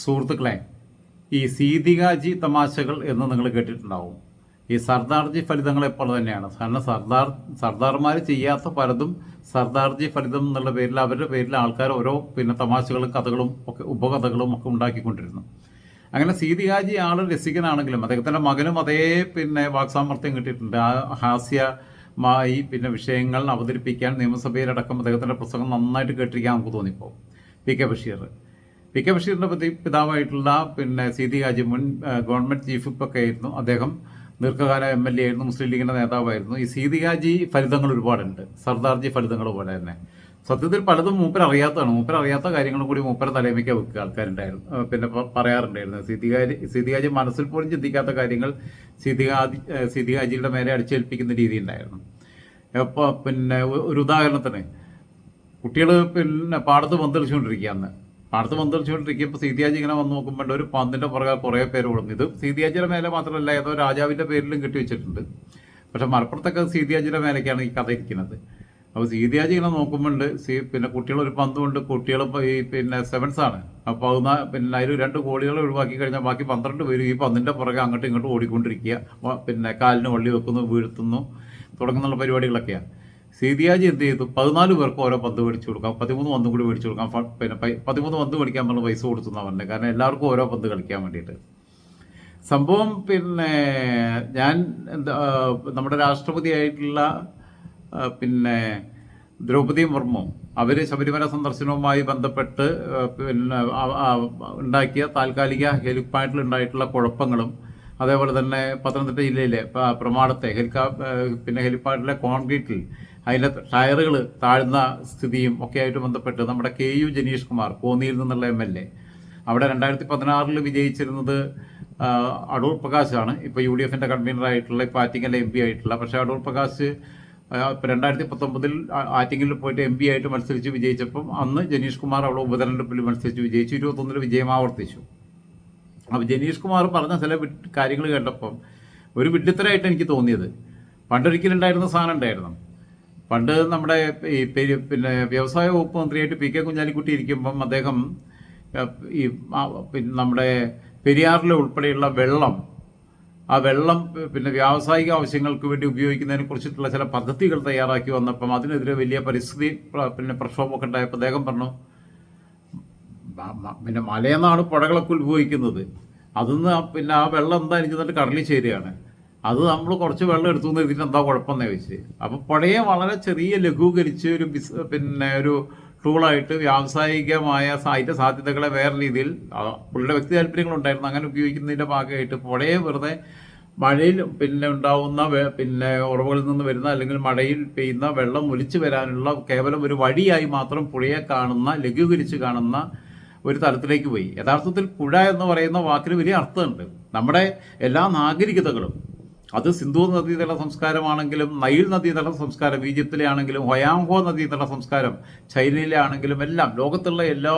സുഹൃത്തുക്കളെ ഈ സീതികാജി തമാശകൾ എന്ന് നിങ്ങൾ കേട്ടിട്ടുണ്ടാവും. ഈ സർദാർജി ഫലിതങ്ങൾ പോലെ തന്നെയാണ്. കാരണം സർദാർ സർദാർമാർ ചെയ്യാത്ത പലതും സർദാർജി ഫലിതം എന്നുള്ള പേരിൽ അവരുടെ പേരിൽ ആൾക്കാർ ഓരോ പിന്നെ തമാശകളും കഥകളും ഒക്കെ ഉപകഥകളും ഒക്കെ ഉണ്ടാക്കിക്കൊണ്ടിരുന്നു. അങ്ങനെ സീതികാജി ആൾ രസികനാണെങ്കിലും അദ്ദേഹത്തിന്റെ മകനും അതേ പിന്നെ വാക്സാമർത്ഥ്യം കിട്ടിയിട്ടുണ്ട്. ആ ഹാസ്യമായി പിന്നെ വിഷയങ്ങൾ അവതരിപ്പിക്കാൻ നിയമസഭയിലടക്കം അദ്ദേഹത്തിന്റെ പ്രസംഗം നന്നായിട്ട് കേട്ടിരിക്കാൻ നമുക്ക് തോന്നിപ്പോൾ P K Basheer. P K ബഷീറിന്റെ പതി പിതാവായിട്ടുള്ള പിന്നെ സീതി ഹാജി മുൻ ഗവൺമെന്റ് ചീഫ് വിപ്പൊക്കെ ആയിരുന്നു. അദ്ദേഹം ദീർഘകാല എം എൽ എ ആയിരുന്നു മുസ്ലിം ലീഗിന്റെ നേതാവായിരുന്നു. ഈ സീതി ഹാജി ഫലിതങ്ങൾ ഒരുപാടുണ്ട്. സർദാർജി ഫലിതങ്ങൾ പോലെ തന്നെ. സത്യത്തിൽ പലതും മൂപ്പർ അറിയാത്തതാണ്. മൂപ്പർ അറിയാത്ത കാര്യങ്ങളും കൂടി മൂപ്പർ തലേമിക്ക വെക്കുക ആൾക്കാരുണ്ടായിരുന്നു. പിന്നെ പറയാറുണ്ടായിരുന്നു. സീതികാജി സീതികാജി മനസ്സിൽ പോലും ചിന്തിക്കാത്ത കാര്യങ്ങൾ സീതികാജി സീതികാജിയുടെ മേലെ അടിച്ചേൽപ്പിക്കുന്ന രീതി ഉണ്ടായിരുന്നു അപ്പോൾ പിന്നെ ഒരു ഉദാഹരണത്തിന് കുട്ടികൾ പിന്നെ പാടത്ത് പന്തളിച്ചുകൊണ്ടിരിക്കുക അന്ന് മന്ത്രിച്ചുകൊണ്ടിരിക്കുമ്പോൾ സീതിയാജി ഇങ്ങനെ വന്ന് നോക്കുമ്പോൾ ഒരു പന്തിന്റെ പുറകെ കുറേ പേര് ഓടുന്നു. ഇത് സീതിയാജിയുടെ മേലെ മാത്രമല്ല ഏതോ രാജാവിന്റെ പേരിലും കെട്ടി വെച്ചിട്ടുണ്ട്. പക്ഷെ മലപ്പുറത്തൊക്കെ സീതിയാജിയുടെ മേലേക്കാണ് ഈ കഥ ഇരിക്കുന്നത്. അപ്പോൾ സീതിയാജി ഇങ്ങനെ നോക്കുമ്പോൾ സീ പിന്നെ കുട്ടികളൊരു ഒരു പന്ത് കൊണ്ട് കുട്ടികൾ ഈ പിന്നെ സെവൻസ് ആണ്. അപ്പോൾ അതിന് പിന്നെ അതിൽ രണ്ട് കോടികൾ ഒഴിവാക്കി കഴിഞ്ഞാൽ ബാക്കി പന്ത്രണ്ട് പേര് ഈ പന്തിന്റെ പുറകെ അങ്ങോട്ടും ഇങ്ങോട്ടും ഓടിക്കൊണ്ടിരിക്കുക. പിന്നെ കാലിന് വള്ളി വെക്കുന്നു വീഴ്ത്തുന്നു തുടങ്ങുന്നുള്ള പരിപാടികളൊക്കെയാണ് സീതിയാജി എന്ത് ചെയ്തു? പതിനാല് പേർക്ക് ഓരോ പന്ത് മേടിച്ചു കൊടുക്കാം. പതിമൂന്ന് പന്തും കൂടി മേടിച്ചു കൊടുക്കാം. പിന്നെ പതിമൂന്ന് പന്ത് മേടിക്കാൻ പറഞ്ഞ പൈസ കൊടുത്തു എന്നാണ് പറഞ്ഞത്. കാരണം എല്ലാവർക്കും ഓരോ പന്ത് കളിക്കാൻ വേണ്ടിയിട്ട്. സംഭവം പിന്നെ ഞാൻ എന്താ നമ്മുടെ രാഷ്ട്രപതിയായിട്ടുള്ള പിന്നെ ദ്രൗപദി മുർമു അവർ ശബരിമല സന്ദർശനവുമായി ബന്ധപ്പെട്ട് പിന്നെ ഉണ്ടാക്കിയ താൽക്കാലിക ഹെലിപ്പാഡിൽ ഉണ്ടായിട്ടുള്ള കുഴപ്പങ്ങളും അതേപോലെ തന്നെ പത്തനംതിട്ട ജില്ലയിലെ പ്രമാണത്തെ ഹെലിക്കാ പിന്നെ ഹെലിപ്പാഡിലെ കോൺക്രീറ്റിൽ അതിന്റെ ടയറുകൾ താഴ്ന്ന സ്ഥിതിയും ഒക്കെ ആയിട്ട് ബന്ധപ്പെട്ട് നമ്മുടെ കെ യു ജനീഷ് കുമാർ കോന്നിയിൽ നിന്നുള്ള എം എൽ എ അവിടെ രണ്ടായിരത്തി പതിനാറിൽ വിജയിച്ചിരുന്നത് അടൂർ പ്രകാശാണ് ഇപ്പോൾ യു ഡി എഫിന്റെ കൺവീനറായിട്ടുള്ള ഇപ്പോൾ ആറ്റിങ്ങൽ എം പി ആയിട്ടുള്ള. പക്ഷേ അടൂർ പ്രകാശ് ഇപ്പം രണ്ടായിരത്തി പത്തൊമ്പതിൽ ആറ്റിങ്ങലിൽ പോയിട്ട് എം പി ആയിട്ട് മത്സരിച്ച് വിജയിച്ചപ്പം അന്ന് ജനീഷ് കുമാർ അവിടെ ഉപതെരഞ്ഞെടുപ്പിൽ മത്സരിച്ച് വിജയിച്ചു. ഇരുപത്തൊന്നിൽ വിജയം ആവർത്തിച്ചു. അപ്പോൾ ജനീഷ് കുമാർ പറഞ്ഞ ചില കാര്യങ്ങൾ കേട്ടപ്പം ഒരു വിഡ്ഢിത്തരായിട്ട് എനിക്ക് തോന്നിയത്. പണ്ടൊരിക്കലുണ്ടായിരുന്ന സാധനം ഉണ്ടായിരുന്നു. പണ്ട് നമ്മുടെ ഈ പിന്നെ വ്യവസായ വകുപ്പ് മന്ത്രിയായിട്ട് പി കെ കുഞ്ഞാലിക്കുട്ടി ഇരിക്കുമ്പം അദ്ദേഹം ഈ പിന്നെ നമ്മുടെ പെരിയാറിലെ ഉൾപ്പെടെയുള്ള വെള്ളം ആ വെള്ളം പിന്നെ വ്യാവസായിക ആവശ്യങ്ങൾക്ക് വേണ്ടി ഉപയോഗിക്കുന്നതിനെ കുറിച്ചിട്ടുള്ള ചില പദ്ധതികൾ തയ്യാറാക്കി വന്നപ്പം അതിനെതിരെ വലിയ പരിസ്ഥിതി പിന്നെ പ്രക്ഷോഭമൊക്കെ ഉണ്ടായപ്പോൾ അദ്ദേഹം പറഞ്ഞു പിന്നെ മലയെന്നാണ് പുഴകളൊക്കെ ഉത്ഭവിക്കുന്നത്. അതിന്ന് പിന്നെ ആ വെള്ളം എന്താ ചെന്നിട്ട് കടലിൽ ചേരുകയാണ്. അത് നമ്മൾ കുറച്ച് വെള്ളം എടുത്തു എന്ന് ഇതിന് എന്താ കുഴപ്പമെന്ന് ചോദിച്ച്. അപ്പം പഴയ വളരെ ചെറിയ ലഘൂകരിച്ച് ഒരു ബിസ് പിന്നെ ഒരു ടൂളായിട്ട് വ്യാവസായികമായ സാഹിത്യ സാധ്യതകളെ വേറെ രീതിയിൽ പുള്ളിയുടെ വ്യക്തി താല്പര്യങ്ങളുണ്ടായിരുന്നു അങ്ങനെ ഉപയോഗിക്കുന്നതിന്റെ ഭാഗമായിട്ട് പുഴയെ വെറുതെ മഴയിൽ പിന്നെ ഉണ്ടാവുന്ന പിന്നെ ഉറവുകളിൽ നിന്ന് വരുന്ന അല്ലെങ്കിൽ മഴയിൽ പെയ്യുന്ന വെള്ളം ഒലിച്ചു വരാനുള്ള കേവലം ഒരു വഴിയായി മാത്രം പുഴയെ കാണുന്ന ലഘൂകരിച്ച് കാണുന്ന ഒരു തലത്തിലേക്ക് പോയി. യഥാർത്ഥത്തിൽ പുഴ എന്ന് പറയുന്ന വാക്കിന് വലിയ അർത്ഥമുണ്ട്. നമ്മുടെ എല്ലാ നാഗരികതകളും അത് സിന്ധു നദീതട സംസ്കാരമാണെങ്കിലും നൈൽ നദീതട സംസ്കാരം ഈജിപ്തിലെ ആണെങ്കിലും ഹൊയാംഹോ നദീതട സംസ്കാരം ചൈനയിലെ ആണെങ്കിലും എല്ലാം ലോകത്തുള്ള എല്ലാ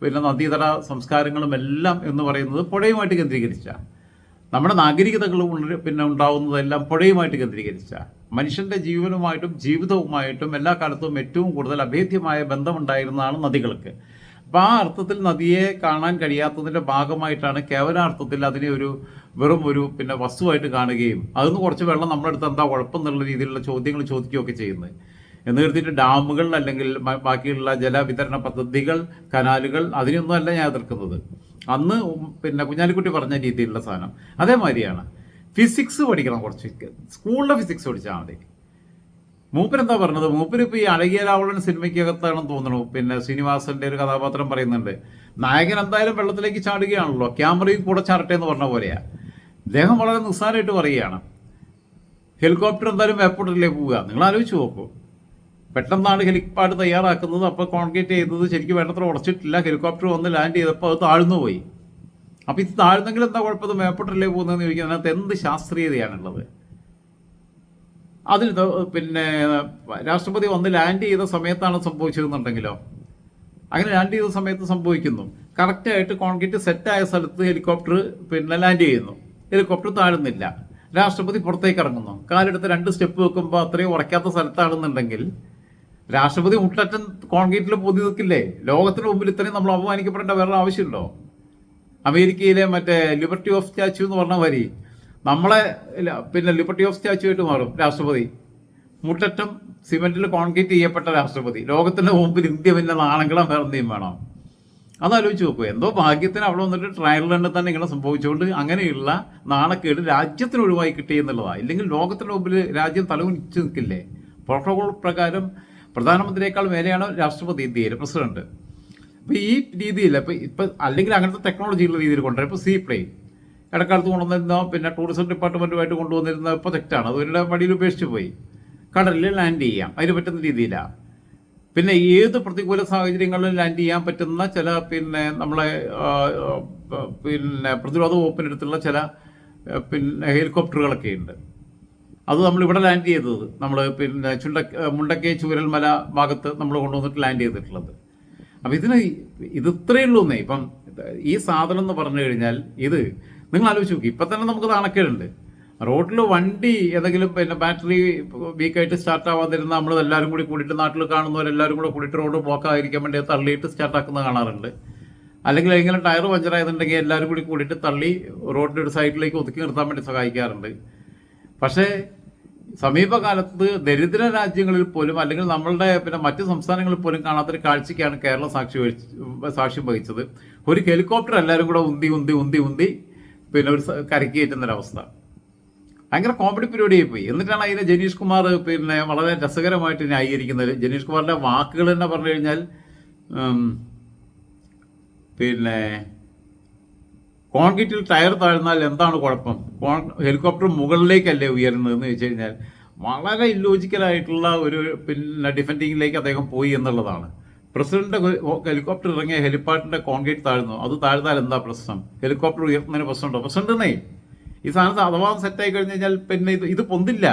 പിന്നെ നദീതട സംസ്കാരങ്ങളും എല്ലാം എന്ന് പറയുന്നത് പുഴയുമായിട്ട് കേന്ദ്രീകരിച്ച. നമ്മുടെ നാഗരികതകളും പിന്നെ ഉണ്ടാവുന്നതെല്ലാം പുഴയുമായിട്ട് കേന്ദ്രീകരിച്ച. മനുഷ്യന്റെ ജീവനുമായിട്ടും ജീവിതവുമായിട്ടും എല്ലാ കാലത്തും ഏറ്റവും കൂടുതൽ അഭേദ്യമായ ബന്ധമുണ്ടായിരുന്നതാണ് നദികൾക്ക്. അപ്പോൾ ആ അർത്ഥത്തിൽ നദിയെ കാണാൻ കഴിയാത്തതിന്റെ ഭാഗമായിട്ടാണ് കേവല അർത്ഥത്തിൽ അതിനെ ഒരു വെറും ഒരു പിന്നെ വസ്തുവായിട്ട് കാണുകയും അതിന് കുറച്ച് വെള്ളം നമ്മളെടുത്ത് എന്താ കുഴപ്പം എന്നുള്ള രീതിയിലുള്ള ചോദ്യങ്ങൾ ചോദിക്കുകയൊക്കെ ചെയ്യുന്നത്. എന്ന് കരുതിയിട്ട് ഡാമുകൾ അല്ലെങ്കിൽ ബാക്കിയുള്ള ജലവിതരണ പദ്ധതികൾ കനാലുകൾ അതിനൊന്നും അല്ല ഞാൻ എതിർക്കുന്നത്. അന്ന് പിന്നെ കുഞ്ഞാലിക്കുട്ടി പറഞ്ഞ രീതിയിലുള്ള സാധനം അതേമാതിരിയാണ്. ഫിസിക്സ് പഠിക്കണം കുറച്ച്. സ്കൂളിലെ ഫിസിക്സ് പഠിച്ചാൽ മതി. മൂപ്പരെന്താ പറഞ്ഞത്? മൂപ്പര് ഇപ്പോൾ ഈ അഴകിയ രാവണൻ സിനിമയ്ക്കകത്താണെന്ന് തോന്നുന്നു പിന്നെ ശ്രീനിവാസന്റെ ഒരു കഥാപാത്രം പറയുന്നുണ്ട്. നായകൻ എന്തായാലും വെള്ളത്തിലേക്ക് ചാടുകയാണല്ലോ. ക്യാമറയും കൂടെ ചാടട്ടെ എന്ന് പറഞ്ഞ പോലെയാ. അദ്ദേഹം വളരെ നിസ്സാരമായിട്ട് പറയുകയാണ്. ഹെലികോപ്റ്റർ എന്തായാലും എയർപോർട്ടിലേക്ക് പോവുക. നിങ്ങൾ ആലോചിച്ച് നോക്കൂ. പെട്ടെന്നാണ് ഹെലിപ്പാഡ് തയ്യാറാക്കുന്നത്. അപ്പോൾ കോൺക്രീറ്റ് ചെയ്തത് ശരിക്കും വേണ്ടത്ര ഉടച്ചിട്ടില്ല. ഹെലികോപ്റ്റർ വന്ന് ലാൻഡ് ചെയ്തപ്പോൾ അത് താഴ്ന്നു പോയി. അപ്പോൾ ഇത് താഴ്ന്നെങ്കിൽ എന്താ കുഴപ്പം? എയർപോർട്ടിലേക്ക് പോകുന്നതെന്ന് ചോദിക്കുന്നത് അതിനകത്ത് എന്ത് ശാസ്ത്രീയതയാണുള്ളത്? അതിൽ പിന്നെ രാഷ്ട്രപതി വന്ന് ലാൻഡ് ചെയ്ത സമയത്താണ് സംഭവിച്ചതെന്നുണ്ടെങ്കിലോ അങ്ങനെ ലാൻഡ് ചെയ്ത സമയത്ത് സംഭവിക്കുന്നു. കറക്റ്റായിട്ട് കോൺക്രീറ്റ് സെറ്റായ സ്ഥലത്ത് ഹെലികോപ്റ്റർ പിന്നെ ലാൻഡ് ചെയ്യുന്നു. ഹെലികോപ്റ്റർ താഴുന്നില്ല. രാഷ്ട്രപതി പുറത്തേക്ക് ഇറങ്ങുന്നു. കാലെടുത്ത് രണ്ട് സ്റ്റെപ്പ് വെക്കുമ്പോൾ അത്രയും ഉറയ്ക്കാത്ത സ്ഥലത്താണെന്നുണ്ടെങ്കിൽ രാഷ്ട്രപതി മുട്ടറ്റൻ കോൺക്രീറ്റിൽ പൊതി നിൽക്കില്ലേ? ലോകത്തിന് മുമ്പിൽ ഇത്രയും നമ്മൾ അപമാനിക്കപ്പെടേണ്ട വേറെ ആവശ്യമുണ്ടോ അമേരിക്കയിലെ മറ്റേ ലിബർട്ടി ഓഫ് സ്റ്റാച്യു എന്ന് പറഞ്ഞ വരി. നമ്മളെ പിന്നെ ലിബർട്ടി ഓഫ് സ്റ്റാച്യു ആയിട്ട് മാറും രാഷ്ട്രപതി. മുട്ടറ്റം സിമെന്റിൽ കോൺക്രീറ്റ് ചെയ്യപ്പെട്ട രാഷ്ട്രപതി. ലോകത്തിന്റെ മുമ്പിൽ ഇന്ത്യ പിന്നെ നാണങ്ങളും വേറെന്തെയും വേണം? അതാലോചിച്ച് നോക്കൂ. എന്തോ ഭാഗ്യത്തിന് അവിടെ വന്നിട്ട് ട്രയൽ റണ്ണിൽ തന്നെ ഇങ്ങനെ സംഭവിച്ചുകൊണ്ട് അങ്ങനെയുള്ള നാണക്കേട് രാജ്യത്തിന് ഒഴിവായി കിട്ടി എന്നുള്ളതാണ് ഇല്ലെങ്കിൽ ലോകത്തിന്റെ മുമ്പിൽ രാജ്യം തലകുനിച്ച് നിൽക്കില്ലേ? പ്രോട്ടോകോൾ പ്രകാരം പ്രധാനമന്ത്രിയേക്കാൾ മേലെയാണ് രാഷ്ട്രപതി ഇന്ത്യയിൽ പ്രസിഡന്റ്. അപ്പോൾ ഈ രീതിയിൽ അപ്പോൾ ഇപ്പം അല്ലെങ്കിൽ അങ്ങനത്തെ ടെക്നോളജിയുള്ള രീതിയിൽ കൊണ്ടുവരാം. ഇപ്പോൾ സീ പ്ലെയിൻ ഇടക്കാലത്ത് കൊണ്ടുവന്നിരുന്ന പിന്നെ ടൂറിസം ഡിപ്പാർട്ട്മെന്റുമായിട്ട് കൊണ്ടുവന്നിരുന്ന പ്രൊജക്റ്റാണ് അത് ഒരു വഴിയിൽ ഉപേക്ഷിച്ച് പോയി. കടലിൽ ലാൻഡ് ചെയ്യാം. അതിന് പറ്റുന്ന രീതിയിലാണ് പിന്നെ ഏത് പ്രതികൂല സാഹചര്യങ്ങളിൽ ലാൻഡ് ചെയ്യാൻ പറ്റുന്ന ചില പിന്നെ നമ്മളെ പിന്നെ പ്രതിരോധ വകുപ്പിനടുത്തുള്ള ചില പിന്നെ ഹെലികോപ്റ്ററുകളൊക്കെ ഉണ്ട്. അത് നമ്മൾ ഇവിടെ ലാൻഡ് ചെയ്തത്. നമ്മൾ പിന്നെ ചുണ്ട മുണ്ടക്കേ ചൂരൽമല ഭാഗത്ത് നമ്മൾ കൊണ്ടുവന്നിട്ട് ലാൻഡ് ചെയ്തിട്ടുള്ളത്. അപ്പം ഇതിന് ഇത് ഇത്രയേ ഉള്ളൂ ഇപ്പം ഈ സാധനം എന്ന് പറഞ്ഞു കഴിഞ്ഞാൽ ഇത് നിങ്ങൾ ആലോചിച്ച് നോക്കി ഇപ്പം തന്നെ നമുക്ക് നാണക്കേടുണ്ട്. റോഡിൽ വണ്ടി ഏതെങ്കിലും പിന്നെ ബാറ്ററി വീക്കായിട്ട് സ്റ്റാർട്ട് ആവാതിരുന്ന നമ്മൾ എല്ലാവരും കൂടി കൂടിയിട്ട് നാട്ടിൽ കാണുന്നവരെല്ലാവരും കൂടെ കൂടിയിട്ട് റോഡ് ബ്ലോക്ക് ആയിരിക്കാൻ വേണ്ടി തള്ളിയിട്ട് സ്റ്റാർട്ട് ആക്കുന്നത് കാണാറുണ്ട്. അല്ലെങ്കിൽ എങ്ങനെ ടയർ പഞ്ചറായതുണ്ടെങ്കിൽ എല്ലാവരും കൂടി കൂടിയിട്ട് തള്ളി റോഡിന്റെ ഒരു സൈഡിലേക്ക് ഒതുക്കി നിർത്താൻ വേണ്ടി സഹായിക്കാറുണ്ട്. പക്ഷേ സമീപകാലത്ത് ദരിദ്ര രാജ്യങ്ങളിൽ പോലും അല്ലെങ്കിൽ നമ്മളുടെ പിന്നെ മറ്റ് സംസ്ഥാനങ്ങളിൽ പോലും കാണാത്തൊരു കാഴ്ചയ്ക്കാണ് കേരളം സാക്ഷി സാക്ഷ്യം വഹിച്ചത്. ഒരു ഹെലികോപ്റ്റർ എല്ലാവരും കൂടെ ഉന്തി ഉന്തി ഉന്തി ഉന്തി പിന്നെ ഒരു കരക്ക് കയറ്റുന്നൊരവസ്ഥ ഭയങ്കര കോമഡി പരിപാടിയായി പോയി. എന്നിട്ടാണ് അതിനെ ജനീഷ് കുമാർ പിന്നെ വളരെ രസകരമായിട്ട് ന്യായീകരിക്കുന്നത് ജനീഷ് കുമാറിന്റെ വാക്കുകൾ തന്നെ പറഞ്ഞു കഴിഞ്ഞാൽ പിന്നെ കോൺക്രീറ്റിൽ ടയർ താഴ്ന്നാൽ എന്താണ് കുഴപ്പം? കോൺ ഹെലികോപ്റ്റർ മുകളിലേക്കല്ലേ ഉയരുന്നതെന്ന് ചോദിച്ചു കഴിഞ്ഞാൽ വളരെ ഇല്ലോജിക്കലായിട്ടുള്ള ഒരു പിന്നെ ഡിഫൻഡിങ്ങിലേക്ക് അദ്ദേഹം പോയി എന്നുള്ളതാണ്. പ്രസിഡന്റ് ഹെലികോപ്റ്റർ ഇറങ്ങിയ ഹെലിപ്പാഡിന്റെ കോൺക്രീറ്റ് താഴ്ന്നു. അത് താഴ്ന്നാൽ എന്താ പ്രശ്നം? ഹെലികോപ്റ്റർ ഉയർത്തുന്നതിന് പ്രശ്നമുണ്ടോ? പ്രസിഡന്റിനെ ഈ സാധനത്ത് അഥവാ സെറ്റായി കഴിഞ്ഞു കഴിഞ്ഞാൽ പിന്നെ ഇത് ഇത് പൊന്തില്ല.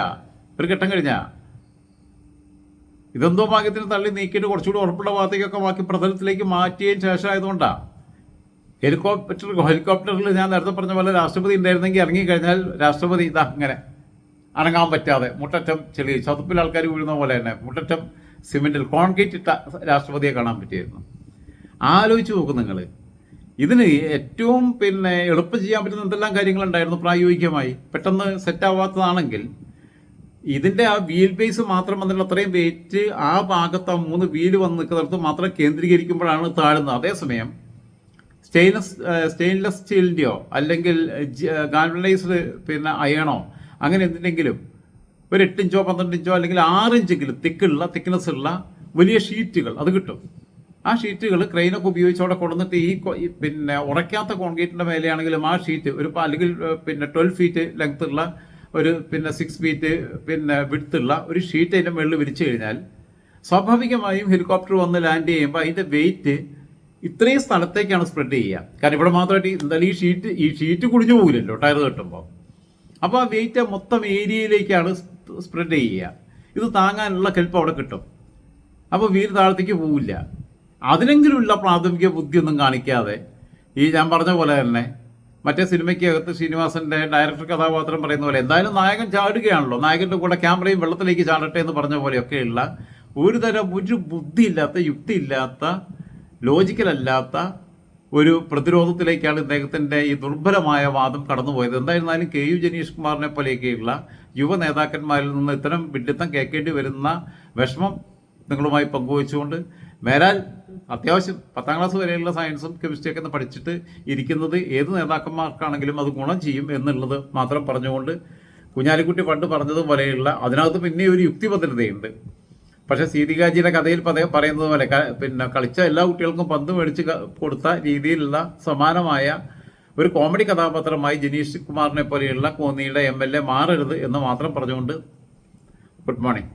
ഒരു ഘട്ടം കഴിഞ്ഞാൽ ഇതെന്തോ ഭാഗ്യത്തിന് തള്ളി നീക്കിയിട്ട് കുറച്ചുകൂടി ഉറപ്പുള്ള ഭാഗത്തേക്കൊക്കെ ബാക്കി പ്രതലത്തിലേക്ക് മാറ്റിയതിന് ശേഷം ആയതുകൊണ്ടാണ് ഹെലികോപ്റ്റർ ഹെലികോപ്റ്ററിൽ ഞാൻ നേരത്തെ പറഞ്ഞ പോലെ രാഷ്ട്രപതി ഉണ്ടായിരുന്നെങ്കിൽ ഇറങ്ങിക്കഴിഞ്ഞാൽ രാഷ്ട്രപതി ഇതാ ഇങ്ങനെ അനങ്ങാൻ പറ്റാതെ മുട്ടറ്റം ചെളി ചതുപ്പിൽ ആൾക്കാർ വീഴുന്ന പോലെ തന്നെ മുട്ടറ്റം സിമെന്റിൽ കോൺക്രീറ്റ് ഇട്ട രാഷ്ട്രപതിയെ കാണാൻ പറ്റിയിരുന്നു ആലോചിച്ച് നോക്കും നിങ്ങൾ ഇതിന് ഏറ്റവും പിന്നെ എളുപ്പം ചെയ്യാൻ പറ്റുന്ന എന്തെല്ലാം കാര്യങ്ങളുണ്ടായിരുന്നു പ്രായോഗികമായി? പെട്ടെന്ന് സെറ്റ് ആവാത്തതാണെങ്കിൽ ഇതിന്റെ ആ വീൽ ബേസ് മാത്രം വന്നിട്ട് അത്രയും വെയിറ്റ് ആ ഭാഗത്ത് ആ മൂന്ന് വീൽ വന്ന് നിൽക്കുന്നിടത്ത് മാത്രം കേന്ദ്രീകരിക്കുമ്പോഴാണ് താഴുന്നത്. അതേസമയം സ്റ്റെയിൻലെസ് സ്റ്റെയിൻലെസ് സ്റ്റീലിന്റെയോ അല്ലെങ്കിൽ ഗാൽവനൈസ്ഡ് പിന്നെ അയണോ അങ്ങനെ എന്തിനെങ്കിലും ഒരു എട്ട് ഇഞ്ചോ പന്ത്രണ്ട് ഇഞ്ചോ അല്ലെങ്കിൽ ആറിഞ്ചെങ്കിലും തിക്കുള്ള തിക്നെസ് ഉള്ള വലിയ ഷീറ്റുകൾ അത് കിട്ടും. ആ ഷീറ്റുകൾ ക്രെയിനൊക്കെ ഉപയോഗിച്ച് അവിടെ കൊണ്ടുവന്നിട്ട് ഈ പിന്നെ ഉറയ്ക്കാത്ത കോൺക്രീറ്റിന്റെ മേലെയാണെങ്കിലും ആ ഷീറ്റ് ഒരു അല്ലെങ്കിൽ പിന്നെ ട്വൽവ് ഫീറ്റ് ലെങ്ത് ഉള്ള ഒരു പിന്നെ സിക്സ് ഫീറ്റ് പിന്നെ വിടുത്തുള്ള ഒരു ഷീറ്റ് അതിന്റെ മുകളിൽ വിരിച്ചു കഴിഞ്ഞാൽ സ്വാഭാവികമായും ഹെലികോപ്റ്റർ വന്ന് ലാൻഡ് ചെയ്യുമ്പോൾ അതിന്റെ വെയിറ്റ് ഇത്രയും സ്ഥലത്തേക്കാണ് സ്പ്രെഡ് ചെയ്യുക. കാരണം ഇവിടെ മാത്രമായിട്ട് എന്തായാലും ഈ ഷീറ്റ് ഈ ഷീറ്റ് കുടിഞ്ഞു പോകില്ലല്ലോ ടയർ കെട്ടുമ്പോൾ അപ്പോൾ ആ വെയിറ്റ് മൊത്തം ഏരിയയിലേക്കാണ് സ്പ്രെഡ് ചെയ്യുക. ഇത് താങ്ങാനുള്ള കെൽപ്പ് അവിടെ കിട്ടും. അപ്പോൾ വീര് താഴത്തേക്ക് പോവില്ല. അതിനെങ്കിലുമുള്ള പ്രാഥമിക ബുദ്ധിയൊന്നും കാണിക്കാതെ ഈ ഞാൻ പറഞ്ഞ പോലെ തന്നെ മറ്റേ സിനിമയ്ക്കകത്ത് ശ്രീനിവാസന്റെ ഡയറക്ടർ കഥാപാത്രം പറയുന്ന പോലെ എന്തായാലും നായകൻ ചാടുകയാണല്ലോ. നായകന്റെ കൂടെ ക്യാമറയും വെള്ളത്തിലേക്ക് ചാടട്ടെ എന്ന് പറഞ്ഞ പോലെയൊക്കെയുള്ള ഒരു തരം ഒരു ബുദ്ധിയില്ലാത്ത യുക്തിയില്ലാത്ത ലോജിക്കലല്ലാത്ത ഒരു പ്രതിരോധത്തിലേക്കാണ് ഇദ്ദേഹത്തിന്റെ ഈ ദുർബലമായ വാദം കടന്നുപോയത്. എന്തായിരുന്നാലും കെ യു ജനീഷ് കുമാറിനെ പോലെയൊക്കെയുള്ള യുവ നേതാക്കന്മാരിൽ നിന്ന് ഇത്തരം വിഡിത്തം കേൾക്കേണ്ടി വരുന്ന വിഷമം നിങ്ങളുമായി പങ്കുവച്ചുകൊണ്ട് മേലാൽ അത്യാവശ്യം പത്താം ക്ലാസ് വരെയുള്ള സയൻസും കെമിസ്ട്രിയൊക്കെ ഒന്ന് പഠിച്ചിട്ട് ഇരിക്കുന്നത് ഏത് നേതാക്കന്മാർക്കാണെങ്കിലും അത് ഗുണം ചെയ്യും എന്നുള്ളത് മാത്രം പറഞ്ഞുകൊണ്ട് കുഞ്ഞാലിക്കുട്ടി പണ്ട് പറഞ്ഞതുപോലെയുള്ള അതിനകത്ത് പിന്നെ ഒരു യുക്തിഭദ്രതയുണ്ട്. പക്ഷെ സീതികാജിയുടെ കഥയിൽ പറയുന്നത് പോലെ പിന്നെ കളിച്ച എല്ലാ കുട്ടികൾക്കും പന്ത് മേടിച്ച് കൊടുത്ത രീതിയിലുള്ള സമാനമായ ഒരു കോമഡി കഥാപാത്രമായി ജിനീഷ് കുമാറിനെ പോലെയുള്ള കോന്നിയുടെ എം എൽ എ മാറരുത് എന്ന് മാത്രം പറഞ്ഞുകൊണ്ട് ഗുഡ് മോർണിംഗ്.